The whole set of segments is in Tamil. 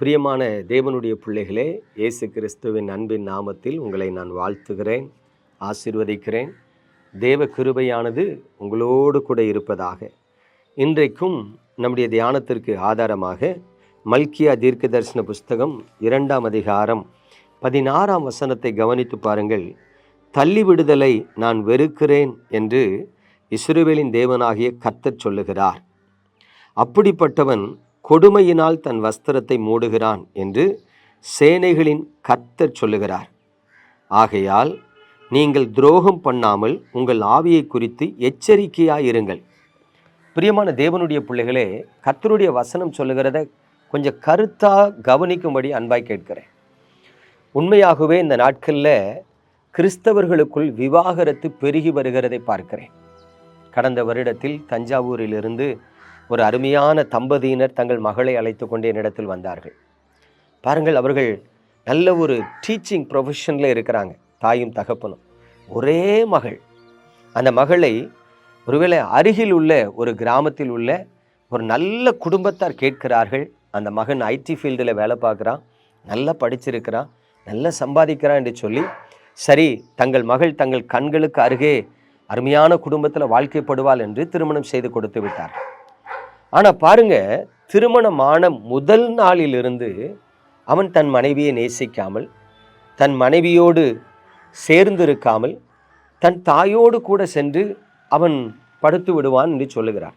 பிரியமான தேவனுடைய பிள்ளைகளே இயேசு கிறிஸ்துவின் அன்பின் நாமத்தில் உங்களை நான் வாழ்த்துகிறேன் ஆசீர்வதிக்கிறேன். தேவ கிருபையானது உங்களோடு கூட இருப்பதாக. இன்றைக்கும் நம்முடைய தியானத்திற்கு ஆதாரமாக மல்கியா தீர்க்க தரிசன புஸ்தகம் இரண்டாம் அதிகாரம் பதினாறாம் வசனத்தை கவனித்து பாருங்கள். தள்ளி விடுதலை நான் வெறுக்கிறேன் என்று இஸ்ரவேலின் தேவனாகிய கத்தச் சொல்லுகிறார். அப்படிப்பட்டவன் கொடுமையினால் தன் வஸ்திரத்தை மூடுகிறான் என்று சேனைகளின் கர்த்தர் சொல்லுகிறார். ஆகையால் நீங்கள் துரோகம் பண்ணாமல் உங்கள் ஆவியை குறித்து எச்சரிக்கையாயிருங்கள். பிரியமான தேவனுடைய பிள்ளைகளே கர்த்தருடைய வசனம் சொல்லுகிறத கொஞ்சம் கருத்தாக கவனிக்கும்படி அன்பாய் கேட்கிறேன். உண்மையாகவே இந்த நாட்களில் கிறிஸ்தவர்களுக்குள் விவாகரத்து பெருகி வருகிறதை பார்க்கிறேன். கடந்த வருடத்தில் தஞ்சாவூரிலிருந்து ஒரு அருமையான தம்பதியினர் தங்கள் மகளை அழைத்து கொண்டு என்னிடத்தில் வந்தார்கள். பாருங்கள் அவர்கள் நல்ல ஒரு டீச்சிங் ப்ரொஃபஷனில் இருக்கிறாங்க. தாயும் தகப்பனும். ஒரே மகள். அந்த மகளை ஒருவேளை அருகில் உள்ள ஒரு கிராமத்தில் உள்ள ஒரு நல்ல குடும்பத்தார் கேட்கிறார்கள். அந்த மகன் ஐடி ஃபீல்டில் வேலை பார்க்குறான். நல்லா படிச்சிருக்கிறான். நல்லா சம்பாதிக்கிறான் என்று சொல்லி சரி தங்கள் மகள் தங்கள் கண்களுக்கு அருகே அருமையான குடும்பத்தில் வாழ்க்கைப்படுவாள் என்று திருமணம் செய்து கொடுத்து விட்டார் ஆனால் பாருங்க திருமணமான முதல் நாளிலிருந்து அவன் தன் மனைவியை நேசிக்காமல் தன் மனைவியோடு சேர்ந்திருக்காமல் தன் தாயோடு கூட சென்று அவன் படுத்து விடுவான் என்று சொல்லுகிறார்.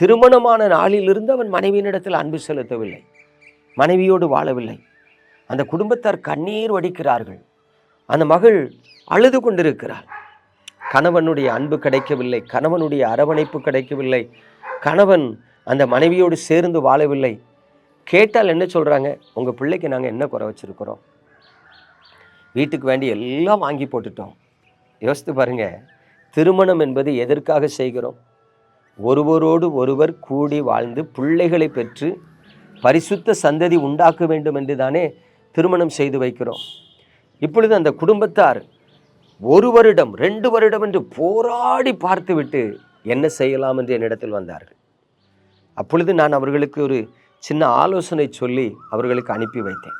திருமணமான நாளிலிருந்து அவன் மனைவியினிடத்தில் அன்பு செலுத்தவில்லை மனைவியோடு வாழவில்லை. அந்த குடும்பத்தார் கண்ணீர் வடிக்கிறார்கள். அந்த மகள் அழுது கொண்டிருக்கிறாள். கணவனுடைய அன்பு கிடைக்கவில்லை கணவனுடைய அரவணைப்பு கிடைக்கவில்லை கணவன் அந்த மனைவியோடு சேர்ந்து வாழவில்லை. கேட்டால் என்ன சொல்கிறாங்க உங்கள் பிள்ளைக்கு நாங்கள் என்ன குறை வச்சுருக்குறோம்? வீட்டுக்கு வேண்டி எல்லாம் வாங்கி போட்டுட்டோம். யோசித்து பாருங்கள் திருமணம் என்பது எதற்காக செய்கிறோம்? ஒருவரோடு ஒருவர் கூடி வாழ்ந்து பிள்ளைகளை பெற்று பரிசுத்த சந்ததி உண்டாக்க வேண்டும் என்று தானே திருமணம் செய்து வைக்கிறோம். இப்பொழுது அந்த குடும்பத்தார் ஒரு வருடம் ரெண்டு வருடம் என்று போராடி பார்த்துவிட்டு என்ன செய்யலாம் என்று என்னிடத்தில் வந்தார்கள். அப்பொழுது நான் அவர்களுக்கு ஒரு சின்ன ஆலோசனை சொல்லி அவர்களுக்கு அனுப்பி வைத்தேன்.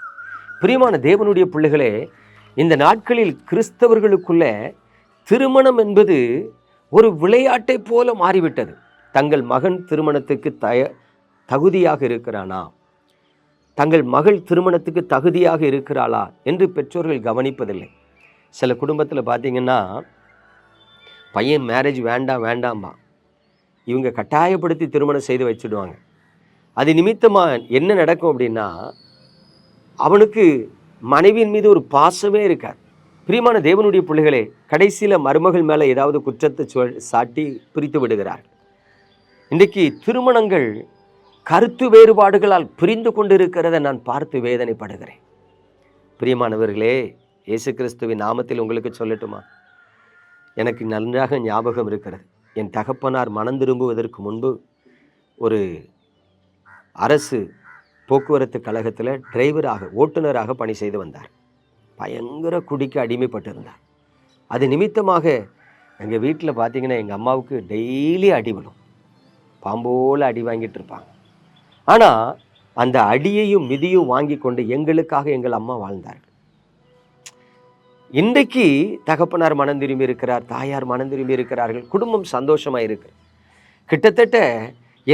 பிரியமான தேவனுடைய பிள்ளைகளே இந்த நாட்களில் கிறிஸ்தவர்களுக்குள்ள திருமணம் என்பது ஒரு விளையாட்டை போல மாறிவிட்டது. தங்கள் மகன் திருமணத்துக்கு தய தகுதியாக இருக்கிறானா? தங்கள் மகள் திருமணத்துக்கு தகுதியாக இருக்கிறாளா? என்று பெற்றோர்கள் கவனிப்பதில்லை. சில குடும்பத்தில் பார்த்தீங்கன்னா பையன் மேரேஜ் வேண்டாம் வேண்டாம்பா இவங்க கட்டாயப்படுத்தி திருமணம் செய்து வச்சுடுவாங்க. அது நிமித்தமாக என்ன நடக்கும் அப்படின்னா அவனுக்கு மனைவியின் மீது ஒரு பாசமே இருக்கார் பிரியமான தேவனுடைய பிள்ளைகளே கடைசியில் மருமகள் மேலே ஏதாவது குற்றத்தை சொல் சாட்டி பிரித்து விடுகிறார் இன்றைக்கு திருமணங்கள் கருத்து வேறுபாடுகளால் பிரிந்து கொண்டிருக்கிறத நான் பார்த்து வேதனைப்படுகிறேன். பிரியமானவர்களே இயேசு கிறிஸ்துவின் நாமத்தில் உங்களுக்கு சொல்லட்டுமா? எனக்கு நன்றாக ஞாபகம் இருக்கிறது. என் தகப்பனார் மனம் திரும்புவதற்கு முன்பு ஒரு அரசு போக்குவரத்து கழகத்தில் டிரைவராக ஓட்டுநராக பணி செய்து வந்தார். பயங்கர குடிக்க அடிமைப்பட்டிருந்தார். அது நிமித்தமாக எங்கள் வீட்டில் பார்த்தீங்கன்னா எங்கள் அம்மாவுக்கு டெய்லி அடிபடும் பாம்போல் அடி வாங்கிட்டு இருப்பாங்க. ஆனால் அந்த அடியையும் மிதியும் வாங்கி கொண்டு எங்களுக்காக எங்கள் அம்மா வாழ்ந்தார் இன்றைக்கு தகப்பனார் மனம் திரும்பி இருக்கிறார் தாயார் மனம் திரும்பி இருக்கிறார்கள் குடும்பம் சந்தோஷமாக இருக்கு. கிட்டத்தட்ட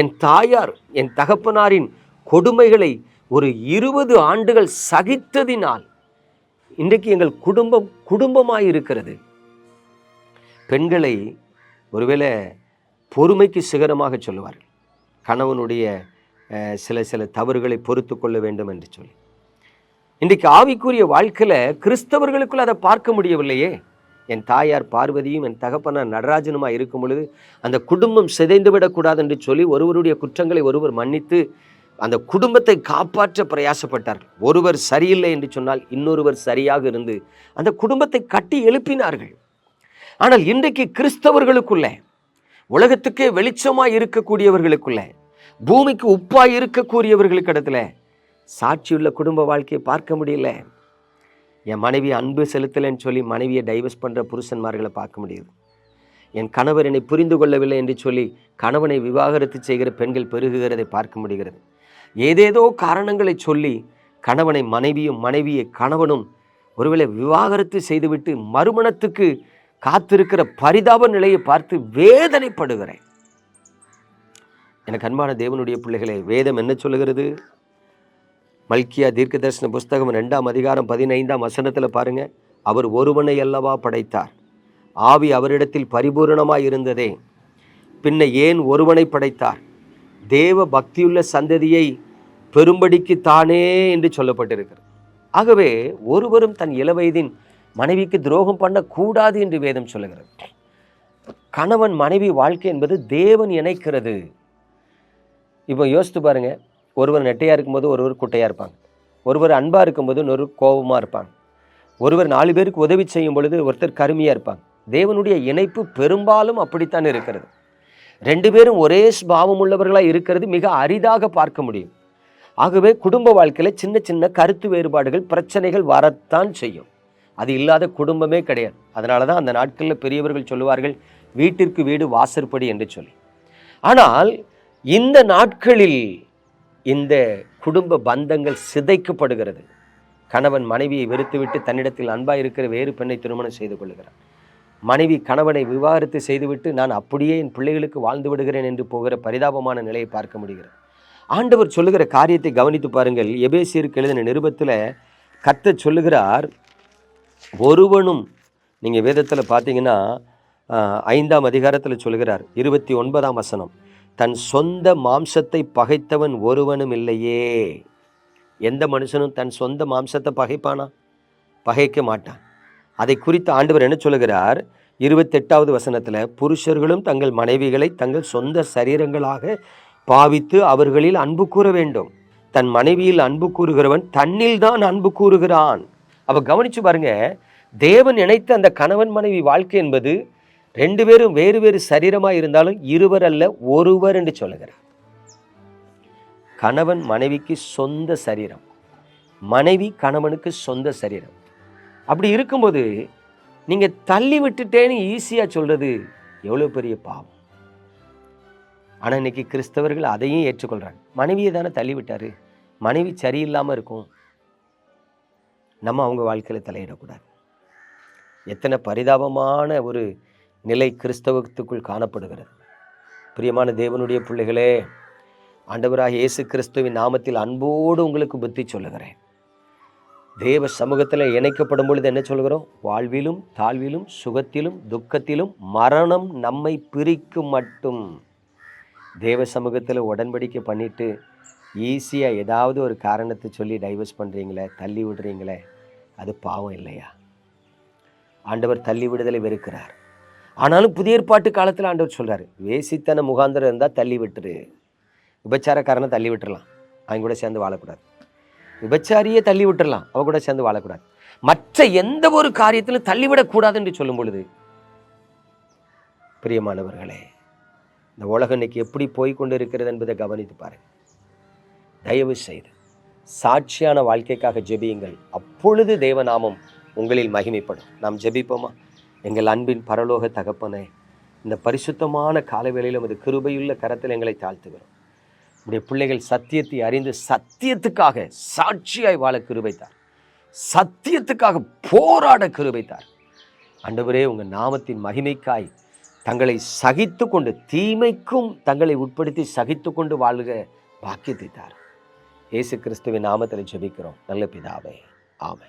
என் தாயார் என் தகப்பனாரின் கொடுமைகளை ஒரு இருபது ஆண்டுகள் சகித்ததினால் இன்றைக்கு எங்கள் குடும்பம் குடும்பமாக இருக்கிறது. பெண்களை ஒருவேளை பொறுமைக்கு சிகரமாக சொல்லுவார்கள். கணவனுடைய சில சில தவறுகளை பொறுத்து கொள்ள வேண்டும் என்று சொல்லி. இன்றைக்கு ஆவிக்குரிய வாழ்க்கையில் கிறிஸ்தவர்களுக்குள்ள அதை பார்க்க முடியவில்லையே. என் தாயார் பார்வதியும் என் தகப்பனார் நடராஜனுமா இருக்கும் பொழுது அந்த குடும்பம் சிதைந்து விடக்கூடாது என்று சொல்லி ஒருவருடைய குற்றங்களை ஒருவர் மன்னித்து அந்த குடும்பத்தை காப்பாற்ற பிரயாசப்பட்டார்கள் ஒருவர் சரியில்லை என்று சொன்னால் இன்னொருவர் சரியாக இருந்து அந்த குடும்பத்தை கட்டி எழுப்பினார்கள். ஆனால் இன்றைக்கு கிறிஸ்தவர்களுக்குள்ள உலகத்துக்கே வெளிச்சமாக இருக்கக்கூடியவர்களுக்குள்ள பூமிக்கு உப்பாய் இருக்கக்கூடியவர்களுக்கு இடத்துல சாட்சியுள்ள குடும்ப வாழ்க்கையை பார்க்க முடியல. என் மனைவி அன்பு செலுத்தலைன்னு சொல்லி மனைவியை டைவர்ஸ் பண்ணுற புருஷன்மார்களை பார்க்க முடியுது. என் கணவர் என்னை புரிந்து கொள்ளவில்லை என்று சொல்லி கணவனை விவாகரத்து செய்கிற பெண்கள் பெருகுகிறதை பார்க்க முடிகிறது. ஏதேதோ காரணங்களை சொல்லி கணவனை மனைவியும் மனைவியை கணவனும் ஒருவேளை விவாகரத்து செய்துவிட்டு மறுமணத்துக்கு காத்திருக்கிற பரிதாப நிலையை பார்த்து வேதனைப்படுகிறேன். எனக்கு அன்பான தேவனுடைய பிள்ளைகளை வேதம் என்ன சொல்லுகிறது? மல்கியா தீர்க்கதர்சன புஸ்தகம் ரெண்டாம் அதிகாரம் பதினைந்தாம் வசனத்தில் பாருங்கள் அவர் ஒருவனை அல்லவா படைத்தார். ஆவி அவரிடத்தில் பரிபூரணமாக இருந்ததே. பின்ன ஏன் ஒருவனை படைத்தார்? தேவ பக்தியுள்ள சந்ததியை பெரும்படிக்கு தானே என்று சொல்லப்பட்டிருக்கிறது. ஆகவே ஒருவரும் தன் இளவயதின் மனைவிக்கு துரோகம் பண்ணக்கூடாது என்று வேதம் சொல்லுகிறது. கணவன் மனைவி வாழ்க்கை என்பது தேவன் இணைக்கிறது. இப்போ யோசித்து பாருங்கள் ஒருவர் நெட்டையாக இருக்கும்போது ஒருவர் குட்டையாக இருப்பாங்க. ஒருவர் அன்பாக இருக்கும்போது இன்னொரு கோபமாக இருப்பாங்க. ஒருவர் நாலு பேருக்கு உதவி செய்யும் பொழுது ஒருத்தர் கருமையாக இருப்பாங்க. தேவனுடைய இணைப்பு பெரும்பாலும் அப்படித்தான் இருக்கிறது. ரெண்டு பேரும் ஒரே ஸ்பாவம் உள்ளவர்களாக இருக்கிறது மிக அரிதாக பார்க்க முடியும். ஆகவே குடும்ப வாழ்க்கையில் சின்ன சின்ன கருத்து வேறுபாடுகள் பிரச்சனைகள் வரத்தான் செய்யும். அது இல்லாத குடும்பமே கிடையாது. அதனால தான் அந்த நாட்களில் பெரியவர்கள் சொல்லுவார்கள் வீட்டிற்கு வீடு வாசற்படி என்று சொல்லி. ஆனால் இந்த நாட்களில் இந்த குடும்ப பந்தங்கள் சிதைக்கப்படுகிறது. கணவன் மனைவியை வெறுத்துவிட்டு தன்னிடத்தில் அன்பாக இருக்கிற வேறு பெண்ணை திருமணம் செய்து கொள்கிறான் மனைவி கணவனை விவாகரத்து செய்துவிட்டு நான் அப்படியே என் பிள்ளைகளுக்கு வாழ்ந்து விடுகிறேன் என்று போகிற பரிதாபமான நிலையை பார்க்க முடிகிறது. ஆண்டவர் சொல்லுகிற காரியத்தை கவனித்து பாருங்கள். எபேசியருக்கு எழுதின நிருபத்தில் கத்த சொல்லுகிறார் ஒருவனும் நீங்கள் வேதத்தில் பார்த்தீங்கன்னா ஐந்தாம் அதிகாரத்தில் சொல்லுகிறார் இருபத்தி ஒன்பதாம் வசனம். தன் சொந்த மாம்சத்தை பகைத்தவன் ஒருவனும் இல்லையே. எந்த மனுஷனும் தன் சொந்த மாம்சத்தை பகைப்பானா? பகைக்க மாட்டான். அதை குறித்து ஆண்டவர் என்ன சொல்லுகிறார்? இருபத்தெட்டாவது வசனத்தில் புருஷர்களும் தங்கள் மனைவிகளை தங்கள் சொந்த சரீரங்களாக பாவித்து அவர்களில் அன்பு கூற வேண்டும். தன் மனைவியில் அன்பு கூறுகிறவன் தன்னில் தான் அன்பு கூறுகிறான். அப்ப கவனிச்சு பாருங்க தேவன் நினைத்த அந்த கணவன் மனைவி வாழ்க்கை என்பது ரெண்டு பேரும் வேறு வேறு சரீரமாக இருந்தாலும் இருவர் அல்ல ஒருவர் என்று சொல்லுகிறார். கணவன் மனைவிக்கு சொந்த சரீரம். மனைவி கணவனுக்கு சொந்த சரீரம். அப்படி இருக்கும்போது நீங்கள் தள்ளி விட்டுட்டேன்னு ஈஸியாக சொல்கிறது எவ்வளோ பெரிய பாவம். ஆனால் இன்னைக்கு கிறிஸ்தவர்கள் அதையும் ஏற்றுக்கொள்கிறாங்க மனைவியை தானே தள்ளி விட்டாரு. மனைவி சரியில்லாமல் இருக்கும். நம்ம அவங்க வாழ்க்கையில் தலையிடக்கூடாது. எத்தனை பரிதாபமான ஒரு நிலை கிறிஸ்தவத்துக்குள் காணப்படுகிறது. பிரியமான தேவனுடைய பிள்ளைகளே ஆண்டவராக இயேசு கிறிஸ்துவின் நாமத்தில் அன்போடு உங்களுக்கு புத்தி சொல்லுகிறேன். தேவ சமூகத்தில் இணைக்கப்படும் பொழுது என்ன சொல்கிறோம்? வாழ்விலும் தாழ்விலும் சுகத்திலும் துக்கத்திலும் மரணம் நம்மை பிரிக்கும் மட்டும். தேவ சமூகத்தில் உடன்படிக்கை பண்ணிட்டு ஈஸியாக ஏதாவது ஒரு காரணத்தை சொல்லி டைவர்ஸ் பண்ணுறீங்களே தள்ளி விடுறீங்களே அது பாவம் இல்லையா? ஆண்டவர் தள்ளி விடுதலை வெறுக்கிறார். ஆனாலும் புதிய ஏற்பாட்டு காலத்தில் ஆண்டவர் சொல்றாரு வேசித்தன முகாந்திரம் இருந்தால் தள்ளி விட்டுரு. விபச்சாரக்காரனை தள்ளி விட்டுறலாம். அவங்க கூட சேர்ந்து வாழக்கூடாது. விபச்சாரியே தள்ளி விட்டுறலாம். அவ கூட சேர்ந்து வாழக்கூடாது. மற்ற எந்த ஒரு காரியத்திலும் தள்ளிவிடக்கூடாது என்று சொல்லும் பொழுது பிரியமானவர்களே இந்த உலகம் இன்னைக்கு எப்படி போய் கொண்டு இருக்கிறது என்பதை கவனித்து பாருங்கள் தயவு செய்து சாட்சியான வாழ்க்கைக்காக ஜெபியுங்கள். அப்பொழுது தேவநாமம் உங்களில் மகிமைப்படும். நாம் ஜெபிப்போமா? எங்கள் அன்பின் பரலோக தகப்பனே இந்த பரிசுத்தமான காலவேளையில் உமது கிருபையுள்ள கரத்தில் எங்களை தாழ்த்துகிறோம். உடைய பிள்ளைகள் சத்தியத்தை அறிந்து சத்தியத்துக்காக சாட்சியாய் வாழ கிருபைத்தார். சத்தியத்துக்காக போராட கிருபைத்தார். அண்டவரே உங்கள் நாமத்தின் மகிமைக்காய் தங்களை சகித்து கொண்டு தீமைக்கும் தங்களை உட்படுத்தி சகித்து கொண்டு வாழ்க பாக்கியத்தை தார் இயேசு கிறிஸ்துவின் நாமத்தில் ஜெபிக்கிறோம். நல்ல பிதாவே. ஆமை